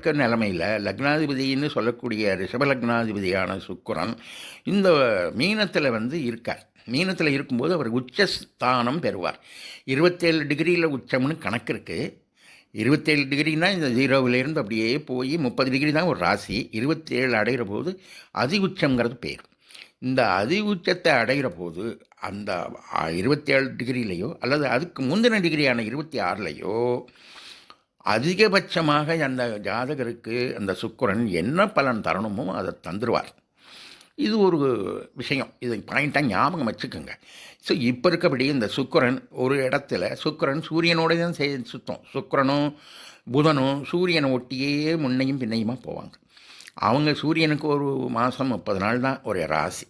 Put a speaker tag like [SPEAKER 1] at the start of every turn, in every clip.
[SPEAKER 1] இருக்க நிலமையில் லக்னாதிபதின்னு சொல்லக்கூடிய ரிஷபலக்னாதிபதியான லக்னாதிபதியான இந்த மீனத்தில் வந்து இருக்கார். மீனத்தில் இருக்கும்போது அவர் உச்சஸ்தானம் பெறுவார். இருபத்தேழு டிகிரியில் உச்சம்னு கணக்கு இருக்குது இருபத்தேழு டிகிரினா இந்த ஜீரோவிலேருந்து அப்படியே போய் முப்பது டிகிரி தான் ஒரு ராசி. இருபத்தேழு அடைகிற போது அதி உச்சங்கிறது பேர். இந்த அதி உச்சத்தை அடைகிற போது அந்த இருபத்தேழு டிகிரியிலையோ அல்லது அதுக்கு முந்தின டிகிரியான இருபத்தி ஆறுலையோ அதிகபட்சமாக அந்த ஜாதகருக்கு அந்த சுக்கரன் என்ன பலன் தரணுமோ அதை தந்துடுவார் இது ஒரு விஷயம். இது பாயிண்ட்டாக ஞாபகம் வச்சுக்கோங்க. ஸோ இப்போ இருக்கபடி இந்த சுக்கரன் ஒரு இடத்துல சுக்கரன் சூரியனோட தான் செய் சுத்தம். சுக்கிரனும் புதனும் சூரியனை ஒட்டியே முன்னையும் பின்னையுமா போவாங்க. அவங்க சூரியனுக்கு ஒரு மாதம் முப்பது நாள் தான் ஒரு ராசி.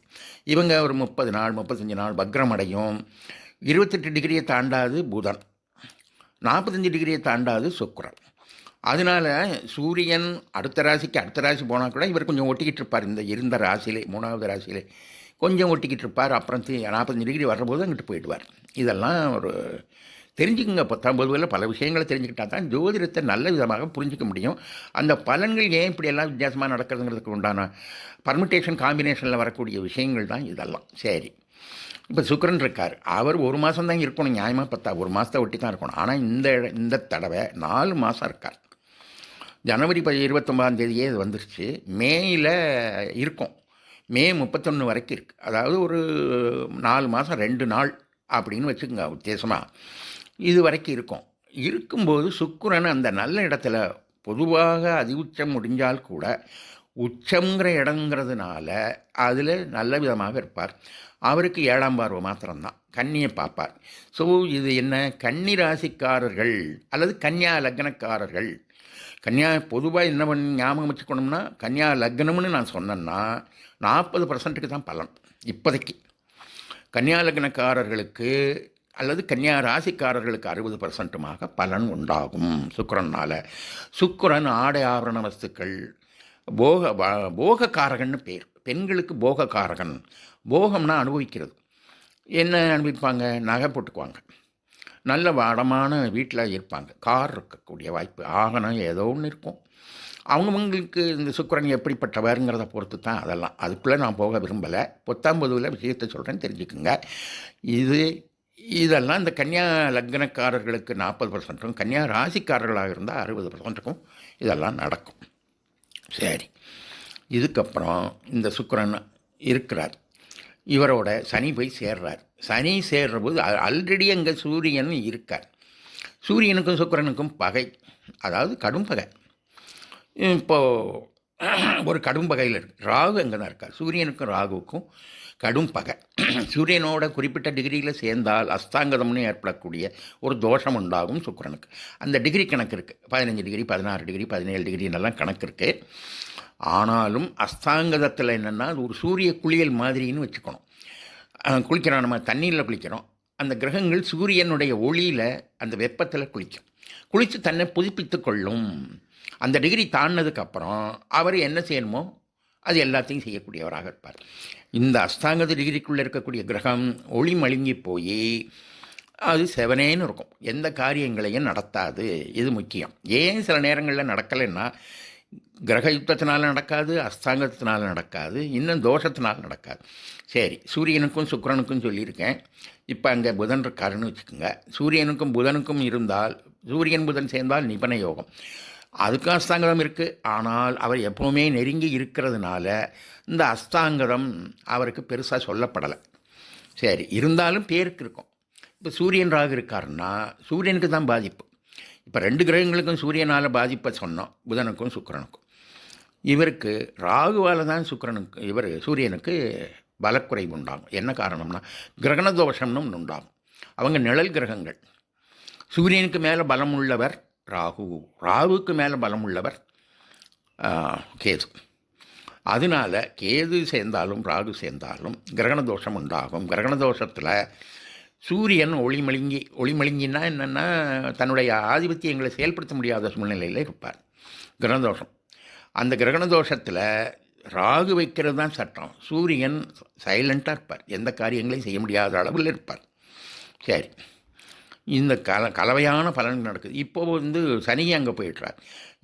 [SPEAKER 1] இவங்க ஒரு முப்பது நாள் முப்பத்தஞ்சு நாள் பக்ரம் அடையும். இருபத்தெட்டு டிகிரியை தாண்டாது புதன். நாற்பத்தஞ்சு டிகிரியை தாண்டாது சுக்கிரன். அதனால் சூரியன் அடுத்த ராசிக்கு அடுத்த ராசி போனால் கூட இவர் கொஞ்சம் ஒட்டிக்கிட்டு இருப்பார். இந்த இருந்த ராசியிலே மூணாவது ராசியிலே கொஞ்சம் ஒட்டிக்கிட்டு இருப்பார். அப்புறம் நாற்பத்தஞ்சு டிகிரி வரும்போது அங்கிட்டு போயிடுவார். இதெல்லாம் ஒரு தெரிஞ்சுக்குங்க. பத்தாம் பொதுவில் பல விஷயங்களை தெரிஞ்சுக்கிட்டா தான் ஜோதிடத்தை நல்ல விதமாக புரிஞ்சிக்க முடியும். அந்த பலன்கள் ஏன் இப்படியெல்லாம் வித்தியாசமாக நடக்கிறதுங்கிறதுக்கு உண்டான பர்மிட்டேஷன் காம்பினேஷனில் வரக்கூடிய விஷயங்கள் தான் இதெல்லாம். சரி. இப்போ சுக்கரன் இருக்கார். அவர் ஒரு மாதம் தான் இருக்கணும். நியாயமாக பார்த்தா ஒரு மாதத்தை ஒட்டி தான் இருக்கணும். ஆனால் இந்த இந்த தடவை நாலு மாதம் இருக்கார். ஜனவரி ப இருபத்தொம்பதாம் தேதியே இது வந்துருச்சு. மேயில் இருக்கும். மே முப்பத்தொன்று வரைக்கும் இருக்குது அதாவது ஒரு நாலு மாதம் ரெண்டு நாள் அப்படின்னு வச்சுக்கோங்க உத்தேசமாக இது வரைக்கும் இருக்கும். இருக்கும்போது சுக்குரன் அந்த நல்ல இடத்துல பொதுவாக அதிவுச்சம் முடிஞ்சால் கூட உச்சங்கிற இடங்கிறதுனால அதில் நல்ல விதமாக இருப்பார். அவருக்கு ஏழாம் பார்வை மாத்திரம்தான். கன்னியை பார்ப்பார். ஸோ இது என்ன? கன்னி ராசிக்காரர்கள் அல்லது கன்னியா லக்னக்காரர்கள். கன்னியா பொதுவாக என்ன பண்ணி ஞாபகம் வச்சுக்கணும்னா கன்னியா லக்னம்னு நான் சொன்னேன்னா நாற்பது பர்சன்ட்டுக்கு தான் பலன் இப்போதைக்கு. கன்னியா லக்னக்காரர்களுக்கு அல்லது கன்னியா ராசிக்காரர்களுக்கு அறுபது பர்சன்ட்டுமாக பலன் உண்டாகும் சுக்கிரனால். சுக்கரன் ஆடை ஆபரண வஸ்துக்கள் போக போகக்காரகன்னு பேர். பெண்களுக்கு போகக்காரகன். போகம்னா அனுபவிக்கிறது. என்ன அனுபவிப்பாங்க? நகை போட்டுக்குவாங்க. நல்ல வடமான வீட்டில் இருப்பாங்க. கார் இருக்கக்கூடிய வாய்ப்பு. ஆகணும் ஏதோ ஒன்று இருக்கும். அவங்கவுங்களுக்கு இந்த சுக்கரன் எப்படிப்பட்டவருங்கிறத பொறுத்து தான் அதெல்லாம். அதுக்குள்ளே நான் போக விரும்பலை. பொத்தாம்பதுவில் விஷயத்தை சொல்கிறேன் தெரிஞ்சுக்குங்க. இது இதெல்லாம் இந்த கன்னியா லக்னக்காரர்களுக்கு நாற்பது பர்சன்ட்டும் கன்னியா ராசிக்காரர்களாக இருந்தால் அறுபது பர்சன்ட்டுக்கும் இதெல்லாம் நடக்கும். சரி. இதுக்கப்புறம் இந்த சுக்கரன் இருக்கிறார். இவரோட சனி போய் சேர்றார். சனி சேர்ற போது ஆல்ரெடி அங்கே சூரியன் இருக்கார். சூரியனுக்கும் சுக்கரனுக்கும் பகை. அதாவது கடும் பகை. இப்போது ஒரு கடும் பகையில் இருக்கு. ராகு அங்கே தான் இருக்கார் சூரியனுக்கும் ராகுவுக்கும் கடும் பகை. சூரியனோட குறிப்பிட்ட டிகிரியில் சேர்ந்தால் அஸ்தாங்கதம்னு ஏற்படக்கூடிய ஒரு தோஷம் உண்டாகும் சுக்கிரனுக்கு. அந்த டிகிரி கணக்கு இருக்குது பதினஞ்சு டிகிரி பதினாறு டிகிரி பதினேழு டிகிரின்னெல்லாம் கணக்கு இருக்குது ஆனாலும் அஸ்தாங்கதத்தில் என்னென்னா ஒரு சூரிய குளியல் மாதிரின்னு வச்சுக்கணும். குளிக்கிறோம் நம்ம தண்ணியில் குளிக்கிறோம். அந்த கிரகங்கள் சூரியனுடைய ஒளியில் அந்த வெப்பத்தில் குளிக்கும். குளித்து தன்னை புதுப்பித்து கொள்ளும். அந்த டிகிரி தாண்டினதுக்கப்புறம் அவர் என்ன செய்யணுமோ அது எல்லாத்தையும் செய்யக்கூடியவராக இருப்பார். இந்த அஸ்தாங்கத டிகிரிக்குள்ளே இருக்கக்கூடிய கிரகம் ஒளி மழுங்கி போய் அது செவனேன்னு இருக்கும். எந்த காரியங்களையும் நடத்தாது. இது முக்கியம். ஏன் சில நேரங்களில் நடக்கலைன்னா கிரக யுத்தத்தினால் நடக்காது அஸ்தாங்கத்தினால் நடக்காது இன்னும் தோஷத்தினால் நடக்காது. சரி சூரியனுக்கும் சுக்கரனுக்கும் சொல்லியிருக்கேன். இப்போ அங்கே புதன் இருக்காருன்னு வச்சுக்கோங்க. சூரியனுக்கும் புதனுக்கும் இருந்தால் சூரியன் புதன் சேர்ந்தால் நிபன யோகம். அதுக்கும் அஸ்தாங்கதம் இருக்குது ஆனால் அவர் எப்போவுமே நெருங்கி இருக்கிறதுனால இந்த அஸ்தாங்கதம் அவருக்கு பெருசாக சொல்லப்படலை. சரி இருந்தாலும் பேருக்கு இருக்கும். இப்போ சூரியன் ராகு இருக்காருன்னா சூரியனுக்கு தான் பாதிப்பு. இப்போ ரெண்டு கிரகங்களுக்கும் சூரியனால் பாதிப்பை சொன்னோம். புதனுக்கும் சுக்கரனுக்கும். இவருக்கு ராகுவால் தான் சுக்கரனுக்கு இவர் சூரியனுக்கு பலக்குறைவு உண்டாகும். என்ன காரணம்னா கிரகண தோஷம்னு உண்டாகும். அவங்க நிழல் கிரகங்கள். சூரியனுக்கு மேலே பலம் உள்ளவர் ராகு. ராகுவுக்கு மேலே பலம் உள்ளவர் கேது. அதனால கேது சேர்ந்தாலும் ராகு சேர்ந்தாலும் கிரகண தோஷம் உண்டாகும். கிரகண தோஷத்தில் சூரியன் ஒளிமழுங்கி ஒளிமழுங்கின்னா என்னென்னா தன்னுடைய ஆதிபத்தியங்களை செயல்படுத்த முடியாத சூழ்நிலையில் இருப்பார். கிரகண தோஷம் அந்த கிரகண தோஷத்தில் ராகு வைக்கிறது தான் சட்டம். சூரியன் சைலண்ட்டாக இருப்பார். எந்த காரியங்களையும் செய்ய முடியாத அளவில் இருப்பார். சரி. இந்த கல கலவையான பலன் நடக்குது. இப்போ வந்து சனி அங்கே போயிடுறார்.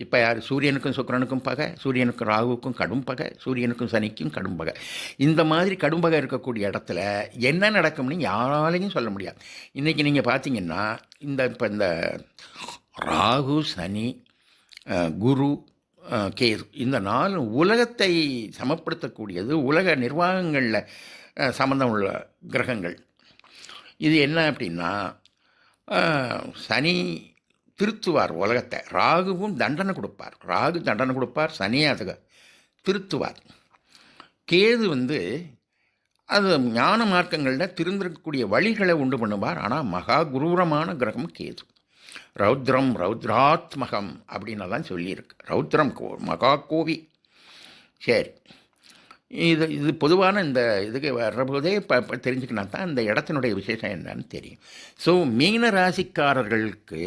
[SPEAKER 1] இப்போ யார்? சூரியனுக்கும் சுக்கிரனுக்கும் பகை சூரியனுக்கும் ராகுவுக்கும் கடும் பகை சூரியனுக்கும் சனிக்கும் கடும் பகை. இந்த மாதிரி கடும் பகை இருக்கக்கூடிய இடத்துல என்ன நடக்கும்னு யாராலையும் சொல்ல முடியாது. இன்றைக்கி நீங்கள் பார்த்தீங்கன்னா இந்த இப்போ இந்த ராகு சனி குரு கேது இந்த நாலு உலகத்தை சமப்படுத்தக்கூடியது உலக நிர்வாகங்களில் சம்மந்தம் உள்ள கிரகங்கள். இது என்ன அப்படின்னா சனி திருத்துவார் உலகத்தை. ராகுவும் தண்டனை கொடுப்பார். ராகு தண்டனை கொடுப்பார் சனி அதை திருத்துவார். கேது வந்து அது ஞான மார்க்கங்களில் திருந்திருக்கக்கூடிய வழிகளை உண்டு பண்ணுவார். ஆனால் மகா குரூரமான கிரகம் கேது. ரௌத்ரம் ரௌத்ராத்மகம் அப்படின்னு தான் சொல்லியிருக்கு. ரௌத்ரம் கோ மகா கோவி. சரி. இது இது பொதுவான இந்த இதுக்கு வர்றபோதே இப்போ இப்போ தெரிஞ்சுக்கினா தான் இந்த இடத்தினுடைய விசேஷம் என்னன்னு தெரியும். ஸோ மீன ராசிக்காரர்களுக்கு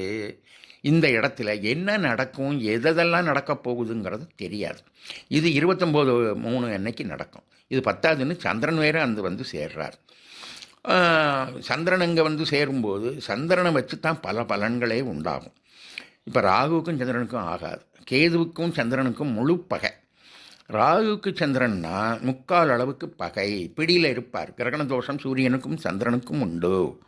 [SPEAKER 1] இந்த இடத்துல என்ன நடக்கும் எதெல்லாம் நடக்க போகுதுங்கிறது தெரியாது. இது இருபத்தொம்போது மூணு அன்னைக்கு நடக்கும். இது பத்தாவதுன்னு சந்திரன் வேறு அந்த வந்து சேர்றார். சந்திரன் அங்கே வந்து சேரும்போது சந்திரனை வச்சு தான் பல பலன்களே உண்டாகும். இப்போ ராகுவுக்கும் சந்திரனுக்கும் ஆகாது. கேதுவுக்கும் சந்திரனுக்கும் முழு பகை. ராகுவுக்கு சந்திரன்னா முக்கால் அளவுக்கு பகை. பிடியில் இருப்பார். கிரகண தோஷம் சூரியனுக்கும் சந்திரனுக்கும் உண்டு.